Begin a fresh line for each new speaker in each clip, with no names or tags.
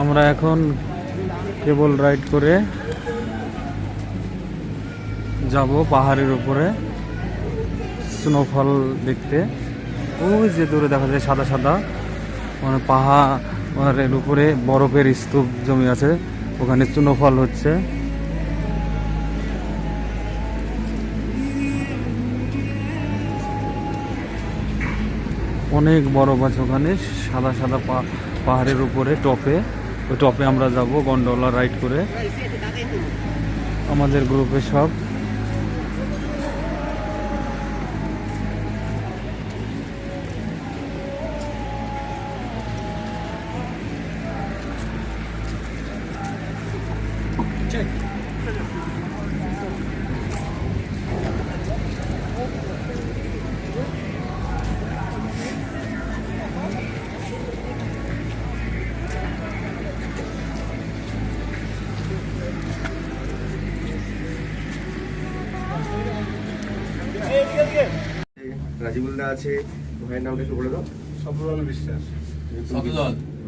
আমরা এখন কেবল রাইড করে যাব পাহাড়ের উপরে স্নোফল দেখতে। ওই যে দূরে দেখা যায় সাদা সাদা। মানে পাহাড়ের উপরে বরফের স্তূপ জমি আছে। ওখানে স্নোফল হচ্ছে। অনেক বরফ আছে ওখানে, সাদা সাদা পাহাড়ের উপরে, টপে। ওই টপে আমরা যাব গন্ডোলা রাইড করে। আমাদের গ্রুপে সব।
রাজিবুলদা আছে ভাইয়ের নামটা একটু বলে দাও।
সফল বিশ্বাস।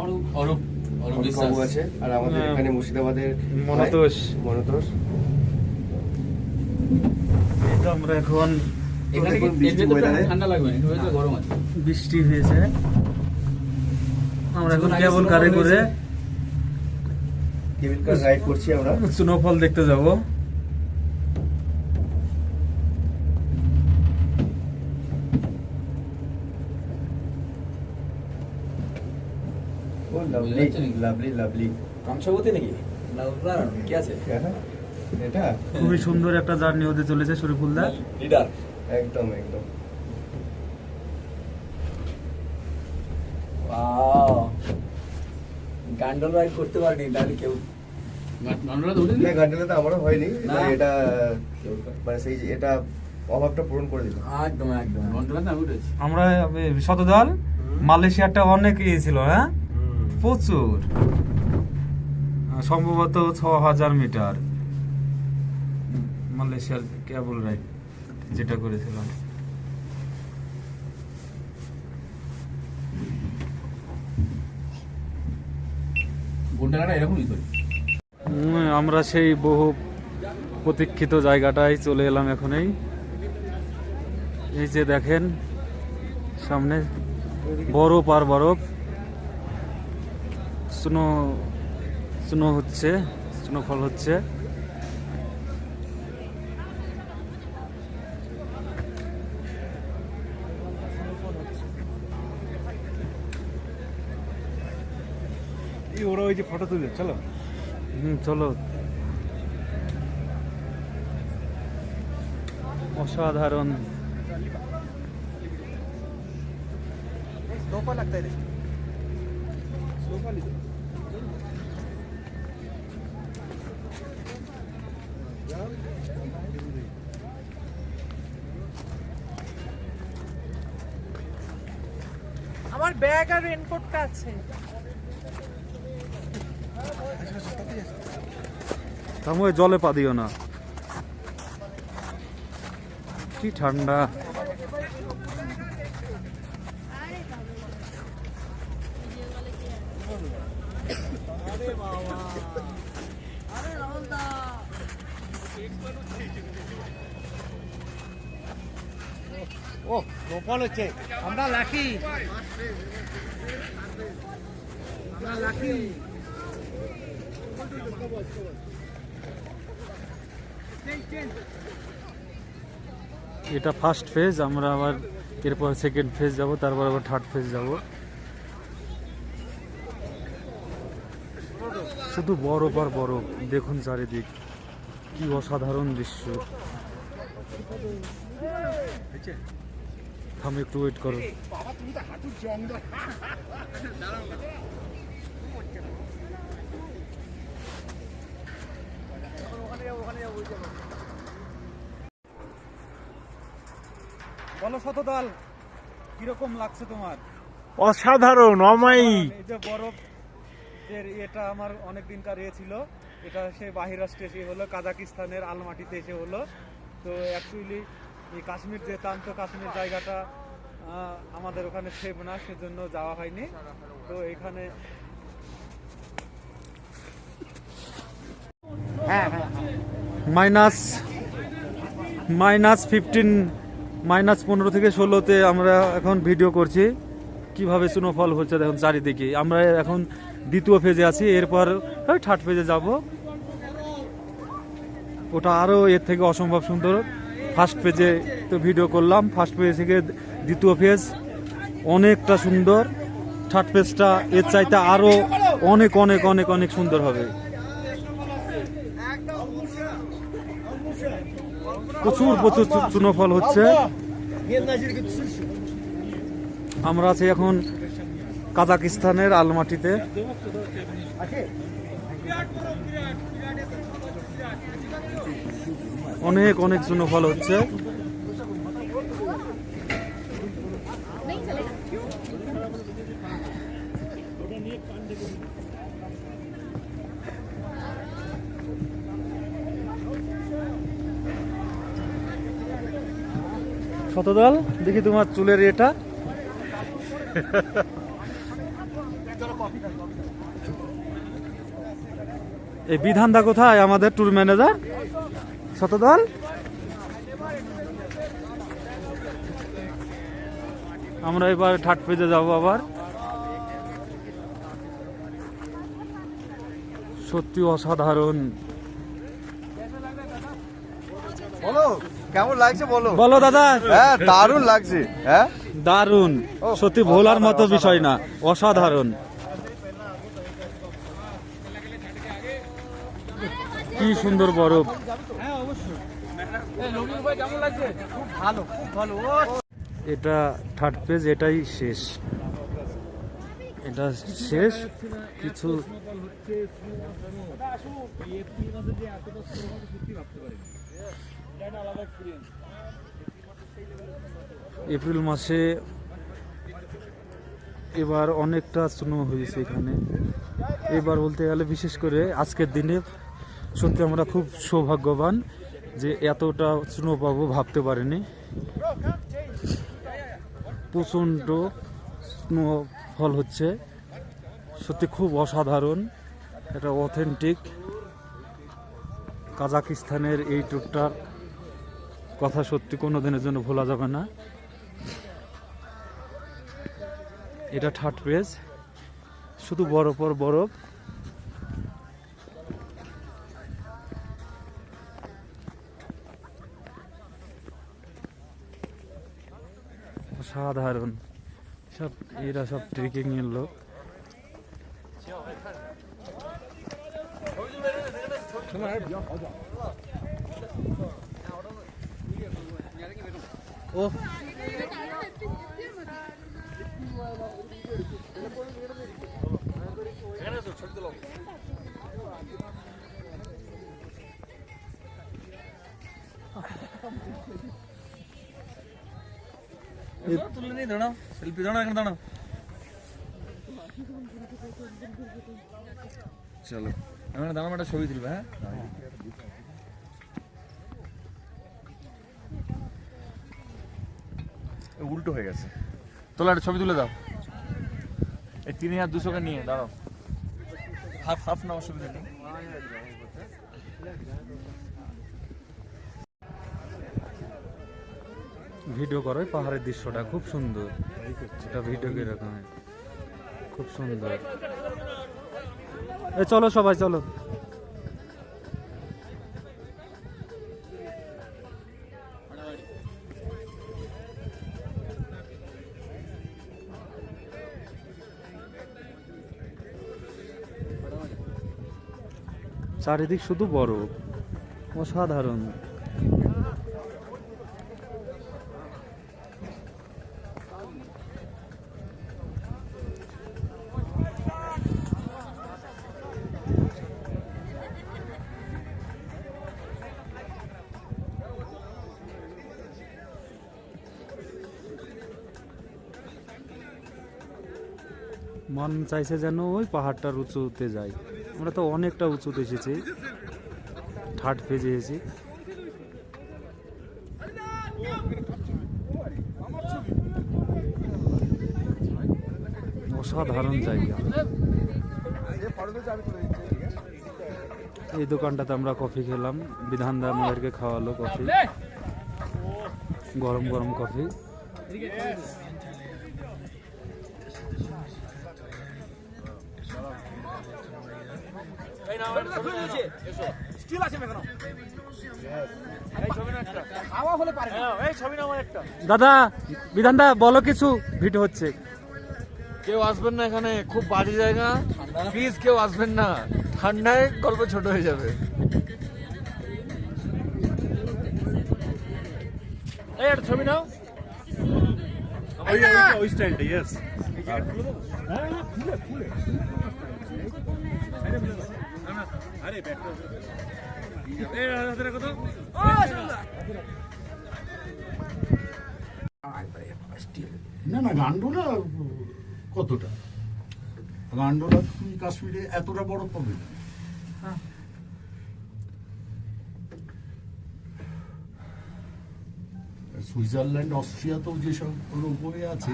অরূপ। অরূপ অরূপ বিশ্বাস।
আছে আর আমাদের
হ্যাঁ।
এখানে মুর্শিদাবাদের
মনতোষ।
মনতোষ।
এই তো আমরা এখন
এখানে
বৃষ্টি
এমনিতে ঠান্ডা লাগবে না গরম আছে।
বৃষ্টি হয়েছে। আমরা এখন কেবল কারে করে
টেবিল কার রাইড করছি আমরা।
স্নোফল দেখতে যাব।
ও লাভলি লাভলি লাভলি
নাকি? কি আছে?
এটা?
খুবই সুন্দর একটা জার্নি হতে চলেছে শরীফুলদা।
লিডার।
একদম একদম।
গান্ডল রাইড করতে পারিনি তাহলে কেউ।
গান্ডোলা তো
গান্ডেলে তো আমারও হয়নি
না।
এটা মানে সেই এটা অভাবটা পূরণ করে দিল।
একদম একদম।
আমরা শতদল মালয়েশিয়াটা অনেক ইয়ে ছিল হ্যাঁ? প্রচুর। সম্ভবত ছ হাজার মিটার। মালয়েশিয়ার কেবল রাইড যেটা করেছিলাম। আমরা সেই বহু প্রতীক্ষিত জায়গাটায় চলে এলাম এখনই। এই যে দেখেন সামনে বরফ আর বরফ স্নো স্নো হচ্ছে স্নোফল হচ্ছে।
ওরা ওই যে ফটো তুলে চলো।
হুম চলো। অসাধারণ।
আমার ব্যাগ আর রেনকোটটা আছে।
থামো জলে পা দিও না। কি ঠান্ডা।
ও, গোপাল হচ্ছে। আমরা লাকি।
এটা ফার্স্ট ফেজ আমরা আবার এরপর সেকেন্ড ফেজ যাব, তারপর আবার থার্ড ফেজ যাব। শুধু বরফ আর বরফ, দেখুন চারিদিক। কি অসাধারণ দৃশ্য। থাম একটু ওয়েট করো। বলো শতদল কীরকম লাগছে তোমার?
অসাধারণ অমায়িক।
এই যে বরফ এটা আমার অনেক দিনকার ইয়ে ছিল। এটা সে বাহিরাষ্ট্রে এসে হলো কাজাকিস্তানের আলমাটিতে এসে হলো। তো অ্যাকচুয়ালি এই কাশ্মীর যেতাম তো কাশ্মীর জায়গাটা আমাদের ওখানে সেভ না সেজন্য যাওয়া হয়নি। তো এখানে মাইনাস মাইনাস ফিফটিন মাইনাস পনেরো থেকে ষোলোতে আমরা এখন ভিডিও করছি। কীভাবে স্নোফল হচ্ছে দেখুন চারিদিকে। আমরা এখন দ্বিতীয় ফেজে আছি এরপর থার্ড ফেজে যাব। ওটা আরও এর থেকে অসম্ভব সুন্দর। ফার্স্ট পেজে তো ভিডিও করলাম, ফার্স্ট পেজ থেকে দ্বিতীয় পেজ। অনেকটা সুন্দর। থার্ড পেজটা এর চাইতে আরও অনেক অনেক অনেক অনেক সুন্দর হবে। প্রচুর প্রচুর স্নোফল হচ্ছে। আমরা আছি এখন কাজাকিস্তানের আলমাটিতে। অনেক অনেক স্নোফল হচ্ছে। শতদল, দেখি তোমার চুলের এটা। এই বিধানদা কোথায়? আমাদের ট্যুর ম্যানেজার শতদল আমরা এবার থার্ড পেজে যাব আবার। সত্যি অসাধারণ।
বলো কেমন লাগছে বলো?
বলো দাদা।
হ্যাঁ দারুণ লাগছে হ্যাঁ?
দারুণ। সত্যি ভোলার মতো বিষয় না অসাধারণ। কি সুন্দর বরফ। এটা থার্ড পেজ এটাই শেষ। এটা শেষ। কিছু এপ্রিল মাসে এবার অনেকটা স্নো হয়েছে এখানে। এবার বলতে গেলে বিশেষ করে আজকের দিনে সত্যি আমরা খুব সৌভাগ্যবান। যে এতটা স্নো পাবো ভাবতে পারিনি। প্রচণ্ড স্নো ফল হচ্ছে। সত্যি খুব অসাধারণ, এটা অথেন্টিক। কাজাকিস্তানের এই ট্যুরটার কথা সত্যি কোনো দিনের জন্য ভোলা যাবে না। এটা থার্ড পেজ শুধু বরফ আর বরফ। সাধারণ সব এরা সব ট্রেকিং এর লোক ও
তুলে নিয়ে এখানে দাঁড়াও চলো আমি দাঁড়াম একটা ছবি তুলবে হ্যাঁ উল্টো হয়ে গেছে তোলা একটা ছবি তুলে দাও এই তিন হাজার দুশোকে নিয়ে দাঁড়াও হাফ হাফ না অসুবিধা নেই
ভিডিও করো পাহাড়ের দৃশ্যটা খুব সুন্দর। এটা ভিডিও কীরকম খুব সুন্দর। এ, চলো সবাই, চলো। চারিদিক শুধু বরফ। অসাধারণ। মন চাইছে যেন ওই পাহাড়টার উঁচুতে যাই। আমরা তো অনেকটা উঁচুতে এসেছি। ঠাট পেজে এসেছি। অসাধারণ জায়গা। এই দোকানটাতে আমরা কফি খেলাম। বিধানদা আমাদেরকে খাওয়ালো কফি। গরম গরম কফি।
এই ছবি নাও একটা।
দাদা বিধানদা বলো কিছু ভিডিও হচ্ছে।
কেউ আসবেন না এখানে খুব বাজে জায়গা। প্লিজ কেউ আসবেন না। ঠান্ডায় গল্প ছোট হয়ে যাবে। এই একটা ছবি নাও।
ওই স্টাইলটা ইয়েস
না না গান্ডোলা কতটা? গান্ডোলা তুমি কাশ্মীরে এতটা বড় পাবে না। সুইজারল্যান্ড অস্ট্রিয়াতেও যেসব রোপওয়ে আছে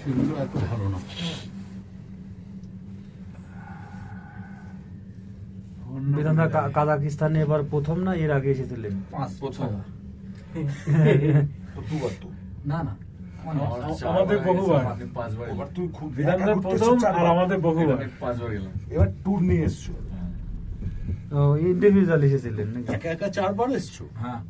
সেগুলো এত ভালো না।
বিধানদা কাজাকিস্তানে এবার প্রথম না এর আগে এসেছিলেন?
প্রথম
তো
না না।
আমাদের বহুবার।
তুই খুব
বিধানদা প্রথম আর আমাদের বহুবার।
এবার ট্যুর নিয়ে এসছো।
ইন্ডিভিজুয়াল এসেছিলেন
একা একা চারবার এসছো?
হ্যাঁ।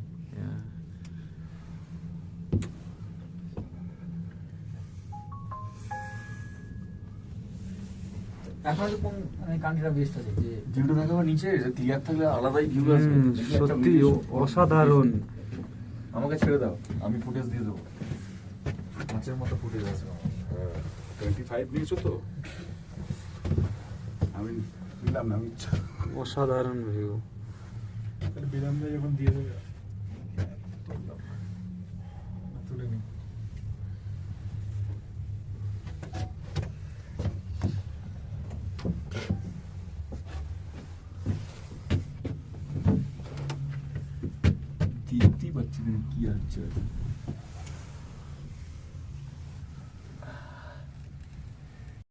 এখন হয়তো কোন কান্ট্রিটা বেস্ট আছে? যে
ভিউটা নিচে ক্লিয়ার থাকলে আলাদাই ভিউ
হুম, সত্যি ও- অসাধারণ।
আমাকে ছেড়ে দাও আমি ফুটেজ দিয়ে দেবো। মাছের মতো ফুটেজ আছে
টোয়েন্টি ফাইভ নিয়েছো তো? আমি নিলাম না আমি ইচ্ছা-
অসাধারণ ভিউ
যখন দিয়ে দেবে তুলে নি
দেখতেই পাচ্ছি না কি আছে